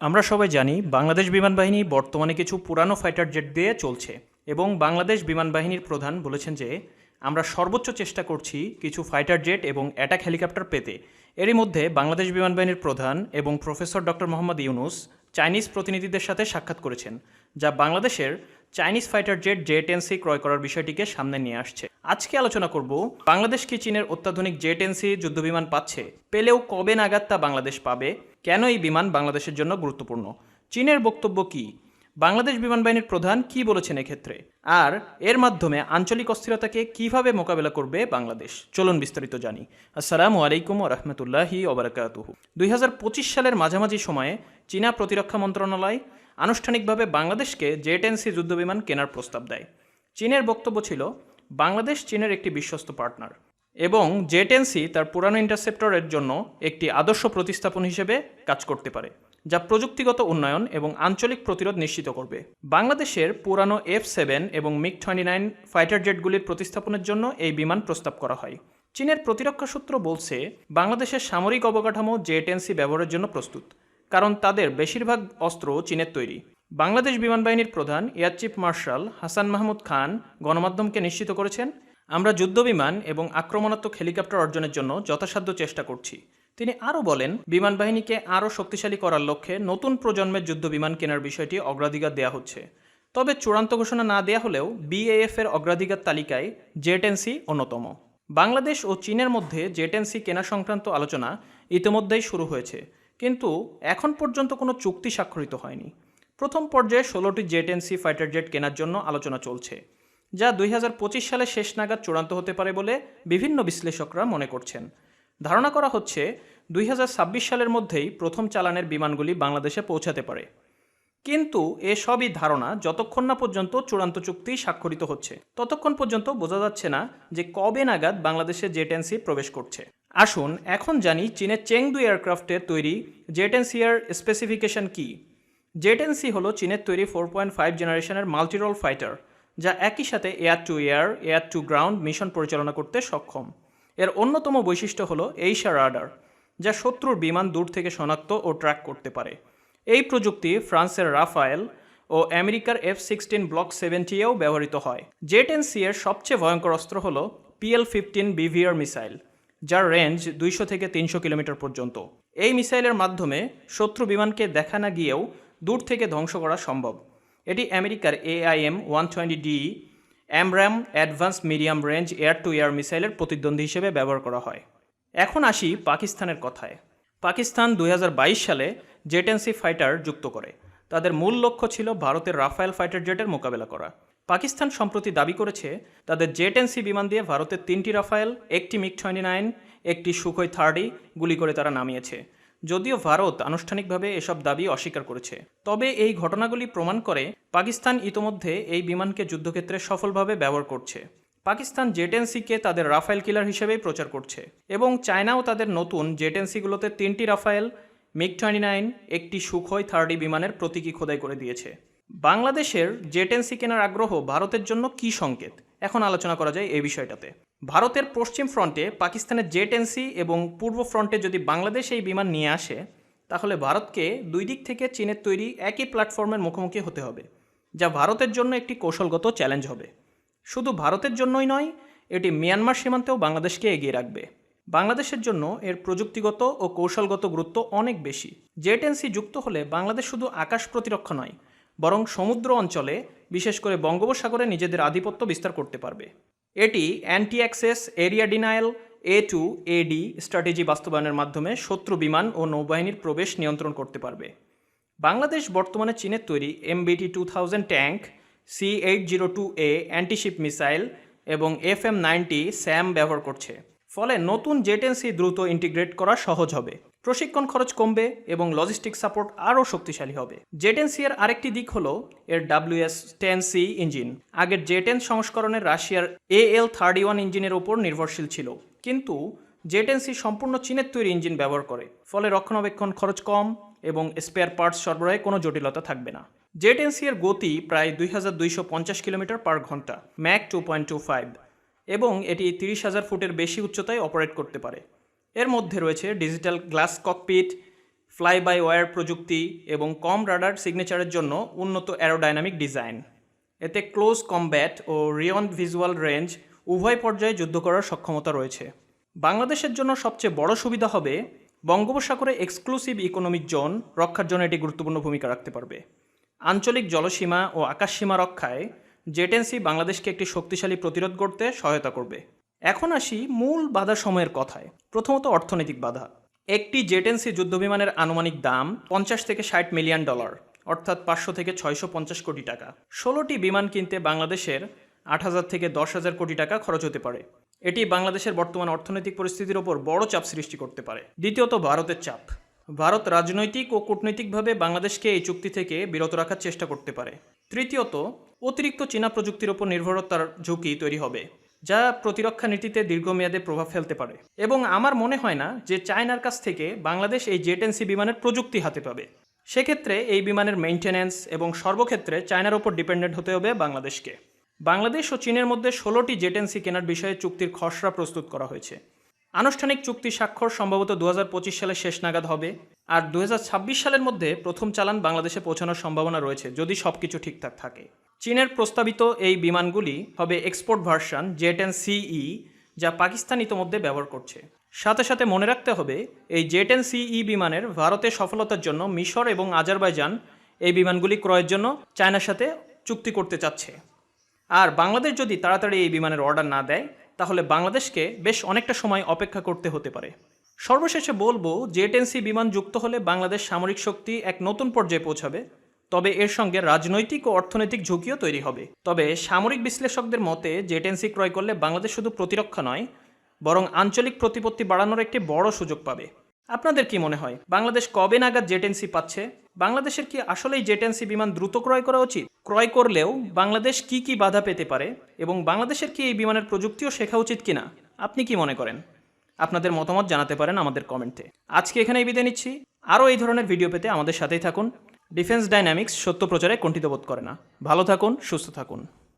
আমরা সবাই জানি বাংলাদেশ বিমান বাহিনী বর্তমানে কিছু পুরানো ফাইটার জেট দিয়ে চলছে এবং বাংলাদেশ বিমান বাহিনীর প্রধান বলেছেন যে আমরা সর্বোচ্চ চেষ্টা করছি কিছু ফাইটার জেট এবং অ্যাটাক হেলিকপ্টার পেতে। এরই মধ্যে বাংলাদেশ বিমান বাহিনীর প্রধান এবং professor doctor Mohammad Yunus Chinese প্রতিনিধিদের সাথে সাক্ষাৎ করেছেন, যা বাংলাদেশের Chinese fighter jet J ten C ক্রয় করার বিষয়টিকে সামনে নিয়ে আসছে। আজকে আলোচনা করব বাংলাদেশ কি চীনের অত্যাধুনিক জে টেনসি যুদ্ধবিমান পাচ্ছে? পেলেও কবে নাগাদ তা বাংলাদেশ পাবে? কেন এই বিমান বাংলাদেশের জন্য গুরুত্বপূর্ণ? চীনের বক্তব্য কি? বাংলাদেশ বিমান বাহিনীর প্রধান কি বলেছেন এক্ষেত্রে? আর এর মাধ্যমে আঞ্চলিক অস্থিরতাকে কীভাবে মোকাবেলা করবে বাংলাদেশ? চলুন বিস্তারিত জানি। আসসালামু আলাইকুম রহমতুল্লাহি ওবরাকাতুহু। দুই হাজার পঁচিশ সালের মাঝামাঝি সময়ে চীনা প্রতিরক্ষা মন্ত্রণালয় আনুষ্ঠানিকভাবে বাংলাদেশকে জে টেনসি যুদ্ধবিমান কেনার প্রস্তাব দেয়। চীনের বক্তব্য ছিল বাংলাদেশ, চীনের একটি বিশ্বস্ত পার্টনার এবং জেটেন্সি তার পুরানো ইন্টারসেপ্টরের জন্য একটি আদর্শ প্রতিস্থাপন হিসেবে কাজ করতে পারে, যা প্রযুক্তিগত উন্নয়ন এবং আঞ্চলিক প্রতিরোধ নিশ্চিত করবে। বাংলাদেশের পুরানো এফ সেভেন এবং মিগ টোয়েন্টি নাইন ফাইটার জেটগুলির প্রতিস্থাপনের জন্য এই বিমান প্রস্তাব করা হয়। চীনের প্রতিরক্ষা সূত্র বলছে, বাংলাদেশের সামরিক অবকাঠামো জেটেন্সি ব্যবহারের জন্য প্রস্তুত, কারণ তাদের বেশিরভাগ অস্ত্র চীনের তৈরি। বাংলাদেশ বিমান বাহিনীর প্রধান air chief marshal Hasan Mahmud Khan গণমাধ্যমকে নিশ্চিত করেছেন, আমরা যুদ্ধবিমান এবং আক্রমণাত্মক হেলিকপ্টার অর্জনের জন্য যথাসাধ্য চেষ্টা করছি। তিনি আরও বলেন, বিমান বাহিনীকে আরও শক্তিশালী করার লক্ষ্যে নতুন প্রজন্মের যুদ্ধবিমান কেনার বিষয়টি অগ্রাধিকার দেওয়া হচ্ছে। তবে চূড়ান্ত ঘোষণা না দেওয়া হলেও বিএএফ এর অগ্রাধিকার তালিকায় জেটেন্সি অন্যতম। বাংলাদেশ ও চীনের মধ্যে জেটেন্সি কেনা সংক্রান্ত আলোচনা ইতিমধ্যেই শুরু হয়েছে, কিন্তু এখন পর্যন্ত কোনো চুক্তি স্বাক্ষরিত হয়নি। প্রথম পর্যায়ে ষোলোটি জেটেন্সি ফাইটার জেট কেনার জন্য আলোচনা চলছে, যা দুই হাজার পঁচিশ সালে শেষ নাগাদ চূড়ান্ত হতে পারে বলে বিভিন্ন বিশ্লেষকরা মনে করছেন। ধারণা করা হচ্ছে, দুই হাজার ছাব্বিশ সালের মধ্যেই প্রথম চালানের বিমানগুলি বাংলাদেশে পৌঁছাতে পারে। কিন্তু এসবই ধারণা যতক্ষণ না পর্যন্ত চূড়ান্ত চুক্তি স্বাক্ষরিত হচ্ছে, ততক্ষণ পর্যন্ত বোঝা যাচ্ছে না যে কবে নাগাদ বাংলাদেশে জেটেন্সি প্রবেশ করছে। আসুন এখন জানি চীনের চেংদু এয়ারক্রাফটের তৈরি জেটেন্সিয়ার স্পেসিফিকেশন কী। জেটেন্সি হলো চীনের তৈরি ফোর পয়েন্ট ফাইভ জেনারেশনের মাল্টিরোল ফাইটার, যা একই সাথে air to air air to ground mission পরিচালনা করতে সক্ষম। এর অন্যতম বৈশিষ্ট্য হলো এইশা রাডার, যা শত্রুর বিমান দূর থেকে শনাক্ত ও ট্র্যাক করতে পারে। এই প্রযুক্তি ফ্রান্সের রাফায়েল ও আমেরিকার এফ সিক্সটিন ব্লক সেভেন্টিয়েও ব্যবহৃত হয়। জেট সি এর সবচেয়ে ভয়ঙ্কর অস্ত্র হল পিএল ফিফটিন বিভিআর মিসাইল, যার রেঞ্জ দুইশো থেকে তিনশো কিলোমিটার পর্যন্ত। এই মিসাইলের মাধ্যমে শত্রু বিমানকে দেখা না গিয়েও দূর থেকে ধ্বংস করা সম্ভব। এটি আমেরিকার AIM one twenty D AMRAAM advance medium range air to air মিসাইলের প্রতিদ্বন্দ্বী হিসেবে ব্যবহার করা হয়। এখন আসি পাকিস্তানের কথায়। পাকিস্তান দুই হাজার বাইশ সালে জেটেন্সি ফাইটার যুক্ত করে। তাদের মূল লক্ষ্য ছিল ভারতের রাফায়েল ফাইটার জেটের মোকাবেলা করা। পাকিস্তান সম্প্রতি দাবি করেছে, তাদের জেটেন্সি বিমান দিয়ে ভারতের তিনটি রাফায়েল, একটি মিগ টোয়েন্টি নাইন একটি সুখই থার্টি গুলি করে তারা নামিয়েছে। যদিও ভারত আনুষ্ঠানিকভাবে এসব দাবি অস্বীকার করেছে। তবে এই ঘটনাগুলি প্রমাণ করে পাকিস্তান ইতোমধ্যে এই বিমানকে যুদ্ধক্ষেত্রে সফলভাবে ব্যবহার করছে। পাকিস্তান জেটেন্সিকে তাদের রাফায়েল কিলার হিসেবেই প্রচার করছে এবং চায়নাও তাদের নতুন জেটেন্সিগুলোতে তিনটি রাফায়েল মিগ টোয়েন্টি নাইন, একটি সুখই থার্টি বিমানের প্রতীকী খোদাই করে দিয়েছে। বাংলাদেশের জেটেন্সি কেনার আগ্রহ ভারতের জন্য কী সংকেত? এখন আলোচনা করা যায় এই বিষয়টাতে। ভারতের পশ্চিম ফ্রন্টে পাকিস্তানের জেটেন্সি এবং পূর্ব ফ্রন্টে যদি বাংলাদেশ এই বিমান নিয়ে আসে, তাহলে ভারতকে দুই দিক থেকে চীনের তৈরি একই প্ল্যাটফর্মের মুখোমুখি হতে হবে, যা ভারতের জন্য একটি কৌশলগত চ্যালেঞ্জ হবে। শুধু ভারতের জন্যই নয়, এটি মিয়ানমার সীমান্তেও বাংলাদেশকে এগিয়ে রাখবে। বাংলাদেশের জন্য এর প্রযুক্তিগত ও কৌশলগত গুরুত্ব অনেক বেশি। জেট এনসি যুক্ত হলে বাংলাদেশ শুধু আকাশ প্রতিরক্ষা নয়, বরং সমুদ্র অঞ্চলে, বিশেষ করে বঙ্গোপসাগরে নিজেদের আধিপত্য বিস্তার করতে পারবে। এটি anti access area denial A two AD strategy বাস্তবায়নের মাধ্যমে শত্রু বিমান ও নৌবাহিনীর প্রবেশ নিয়ন্ত্রণ করতে পারবে। বাংলাদেশ বর্তমানে চীনের তৈরি MBT two thousand tank C eight zero two A antiship missile এবং এফ এম নাইনটি স্যাম ব্যবহার করছে। ফলে নতুন জেটেন্সি দ্রুত ইন্টিগ্রেট করা সহজ হবে। প্রশিক্ষণ খরচ কমবে এবং লজিস্টিক সাপোর্ট আরও শক্তিশালী হবে। জেটেন্সিয়ার আরেকটি দিক হলো এর ডাব্লিউএস টেন সি ইঞ্জিন আগের জেটেন সংস্করণের রাশিয়ার এ এল থার্টি ওয়ান ইঞ্জিনের ওপর নির্ভরশীল ছিল। কিন্তু জেটেন্সি সম্পূর্ণ চীনের তৈরি ইঞ্জিন ব্যবহার করে। ফলে রক্ষণাবেক্ষণ খরচ কম এবং স্পেয়ার পার্টস সরবরাহে কোনো জটিলতা থাকবে না। জেটেন্সি এর গতি প্রায় দুই হাজার দুইশো পঞ্চাশ কিলোমিটার পার ঘণ্টা Mach two point two five এবং এটি তিরিশ হাজার ফুটের বেশি উচ্চতায় অপারেট করতে পারে। এর মধ্যে রয়েছে digital glass cockpit fly by wire প্রযুক্তি এবং কম রাডার সিগনেচারের জন্য উন্নত অ্যারোডাইনামিক ডিজাইন এতে ক্লোজ কমব্যাট ও রিয়ন ভিজুয়াল রেঞ্জ উভয় পর্যায়ে যুদ্ধ করার সক্ষমতা রয়েছে। বাংলাদেশের জন্য সবচেয়ে বড় সুবিধা হবে বঙ্গোপসাগরে এক্সক্লুসিভ ইকোনমিক জোন রক্ষার জন্য এটি গুরুত্বপূর্ণ ভূমিকা রাখতে পারবে। আঞ্চলিক জলসীমা ও আকাশসীমা রক্ষায় জেটেন্সি বাংলাদেশকে একটি শক্তিশালী প্রতিরোধ করতে সহায়তা করবে। এখন আসি মূল বাধা সময়ের কথায়, প্রথমত অর্থনৈতিক বাধা। একটি জেটেন্সি যুদ্ধবিমানের আনুমানিক দাম পঞ্চাশ থেকে ষাট মিলিয়ন ডলার, অর্থাৎ পাঁচশো থেকে ছয়শো পঞ্চাশ কোটি টাকা। ষোলোটি বিমান কিনতে বাংলাদেশের আট হাজার থেকে দশ হাজার কোটি টাকা খরচ হতে পারে। এটি বাংলাদেশের বর্তমান অর্থনৈতিক পরিস্থিতির ওপর বড় চাপ সৃষ্টি করতে পারে। দ্বিতীয়ত ভারতের চাপ। ভারত রাজনৈতিক ও কূটনৈতিকভাবে বাংলাদেশকে এই চুক্তি থেকে বিরত রাখার চেষ্টা করতে পারে। তৃতীয়ত, অতিরিক্ত চীনা প্রযুক্তির ওপর নির্ভরতার ঝুঁকি তৈরি হবে। যা প্রতিরক্ষা নীতিতে দীর্ঘমেয়াদে প্রভাব ফেলতে পারে। এবং আমার মনে হয় না যে চায়নার কাছ থেকে বাংলাদেশ এই জেটেন্সি বিমানের প্রযুক্তি হাতে পাবে। সেক্ষেত্রে এই বিমানের মেনটেন্যান্স এবং সর্বক্ষেত্রে চায়নার ওপর ডিপেন্ডেন্ট হতে হবে বাংলাদেশকে। বাংলাদেশ ও চীনের মধ্যে ষোলোটি জেটেন্সি কেনার বিষয়ে চুক্তির খসড়া প্রস্তুত করা হয়েছে। আনুষ্ঠানিক চুক্তি স্বাক্ষর সম্ভবত দু সালের শেষ নাগাদ হবে আর দু হাজার ছাব্বিশ সালের মধ্যে প্রথম চালান বাংলাদেশে পৌঁছানোর সম্ভাবনা রয়েছে যদি সবকিছু ঠিকঠাক থাকে। চীনের প্রস্তাবিত এই বিমানগুলি হবে এক্সপোর্ট ভার্সন জেট এন সিই যা পাকিস্তান ইতোমধ্যে ব্যবহার করছে। সাথে সাথে মনে রাখতে হবে, এই জেট এন সিই বিমানের ভারতে সফলতার জন্য মিশর এবং আজারবাইজান এই বিমানগুলি ক্রয়ের জন্য চায়নার সাথে চুক্তি করতে চাচ্ছে। আর বাংলাদেশ যদি তাড়াতাড়ি এই বিমানের অর্ডার না দেয় তাহলে বাংলাদেশকে বেশ অনেকটা সময় অপেক্ষা করতে হতে পারে। সর্বশেষে বলব জেটেন্সি বিমান যুক্ত হলে বাংলাদেশ সামরিক শক্তি এক নতুন পর্যায়ে পৌঁছাবে। তবে এর সঙ্গে রাজনৈতিক ও অর্থনৈতিক ঝুঁকিও তৈরি হবে। তবে সামরিক বিশ্লেষকদের মতে জেটেন্সি ক্রয় করলে বাংলাদেশ শুধু প্রতিরক্ষা নয়, বরং আঞ্চলিক প্রতিপত্তি বাড়ানোর একটি বড় সুযোগ পাবে। আপনাদের কি মনে হয়, বাংলাদেশ কবে নাগাদ জেটেন্সি পাচ্ছে? বাংলাদেশের কি আসলেই জেটেন্সি বিমান দ্রুত ক্রয় করা উচিত? ক্রয় করলেও বাংলাদেশ কি কি বাধা পেতে পারে এবং বাংলাদেশের কি এই বিমানের প্রযুক্তিও শেখা উচিত কিনা? আপনি কি মনে করেন? আপনাদের মতামত জানাতে পারেন আমাদের কমেন্টে। আজকে এখানেই বিদায় নিচ্ছি। আরও এই ধরনের ভিডিও পেতে আমাদের সাথেই থাকুন। ডিফেন্স ডাইনামিক্স সত্য প্রচারে কণ্ঠিত বোধ করে না। ভালো থাকুন, সুস্থ থাকুন।